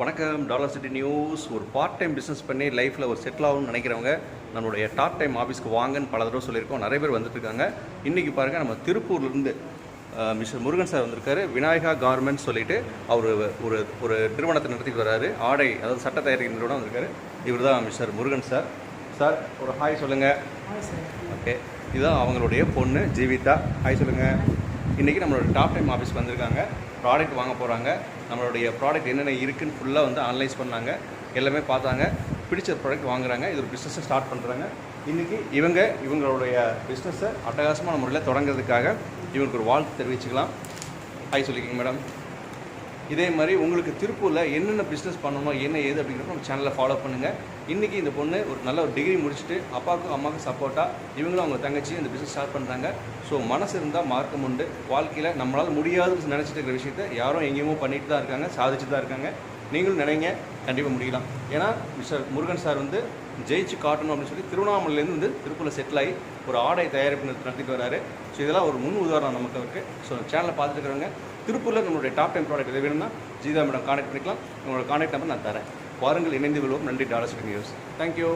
வணக்கம் Dollar City News. ஒரு part time business பண்ணி லைஃப்பில் ஒரு செட்டில் ஆகணும்னு நினைக்கிறவங்க நம்மளுடைய டாப் டைம் ஆஃபீஸ்க்கு வாங்கன்னு பல தடவை சொல்லியிருக்கோம். நிறைய பேர் வந்துட்டு இருக்காங்க இன்றைக்கி பாருங்கள் நம்ம திருப்பூர்லேருந்து மிஸ்டர் முருகன் சார் வந்திருக்காரு. விநாயகா கார்மெண்ட்ஸ் சொல்லிட்டு அவர் ஒரு ஒரு நிறுவனத்தை நடத்திட்டு வராரு. ஆடை அதாவது சட்ட தயாரிக்கிற நிறுவனம் வந்திருக்காரு. இவர் தான் மிஸ்டர் முருகன் சார். சார் ஒரு ஹாய் சொல்லுங்கள் ஓகே இதுதான் அவங்களுடைய பொண்ணு ஜீவிதா. ஹாய் சொல்லுங்கள் இன்றைக்கி நம்மளோட டாப் டைம் ஆஃபீஸ் வந்திருக்காங்க. ப்ராடக்ட் வாங்க போகிறாங்க நம்மளுடைய ப்ராடக்ட் என்னென்ன இருக்குன்னு ஃபுல்லாக வந்து அனலைஸ் பண்ணாங்க. எல்லாமே பார்த்தாங்க. பிடிச்ச ப்ராடக்ட் வாங்குறாங்க. இது ஒரு பிஸ்னஸை ஸ்டார்ட் பண்ணுறாங்க இன்றைக்கி இவங்க இவங்களுடைய பிஸ்னஸை அட்டகாசமான முறையில் தொடங்குறதுக்காக இவங்களுக்கு ஒரு வாழ்த்து தெரிவிச்சுக்கலாம். ஹாய் சொல்லிக்கோங்க மேடம் இதே மாதிரி உங்களுக்கு திருப்பூரில் என்னென்ன பிஸ்னஸ் பண்ணணும் என்ன ஏது அப்படிங்கிறத நம்ம சேனலை ஃபாலோ பண்ணுங்கள் இன்றைக்கி இந்த பொண்ணு ஒரு நல்ல ஒரு டிகிரி முடிச்சுட்டு அப்பாவுக்கும் அம்மாவுக்கும் சப்போர்ட்டாக இவங்களும் அவங்க தங்கச்சி இந்த பிஸ்னஸ் ஸ்டார்ட் பண்ணுறாங்க ஸோ மனசு இருந்தால் மார்க்கம் உண்டு. வாழ்க்கையில் நம்மளால் முடியாதுன்னு நினச்சிட்டு இருக்கிற விஷயத்த யாரும் எங்கேயுமோ பண்ணிட்டு தான் இருக்காங்க சாதிச்சு தான் இருக்காங்க. நீங்களும் நினைங்க கண்டிப்பாக முடியலாம் ஏன்னா மிஸ்டர் முருகன் சார் வந்து ஜெயிச்சு காட்டணும் அப்படின்னு சொல்லி திருவண்ணாமலையிலேருந்து வந்து திருப்பூரில் செட்டில் ஆகி ஒரு ஆடை தயாரிப்பு நடத்திட்டு வராரு. ஸோ இதெல்லாம் ஒரு முன் உதாரணம் நமக்கு இருக்குது ஸோ சேனலை பார்த்துட்டு இருக்கிறவங்க திருப்பூரில் நம்மளுடைய டாப் டைம் ப்ராடக்ட் எது வேணும்னா ஜீதா மேடம் கான்டாக்ட் பண்ணிக்கலாம். உங்களோட கான்டாக்ட் நம்பர் நான் தரேன். வாருங்கள் இணைந்து விழுவோம் நன்றி டாலர்ஸ் நியூஸ் தேங்க்யூ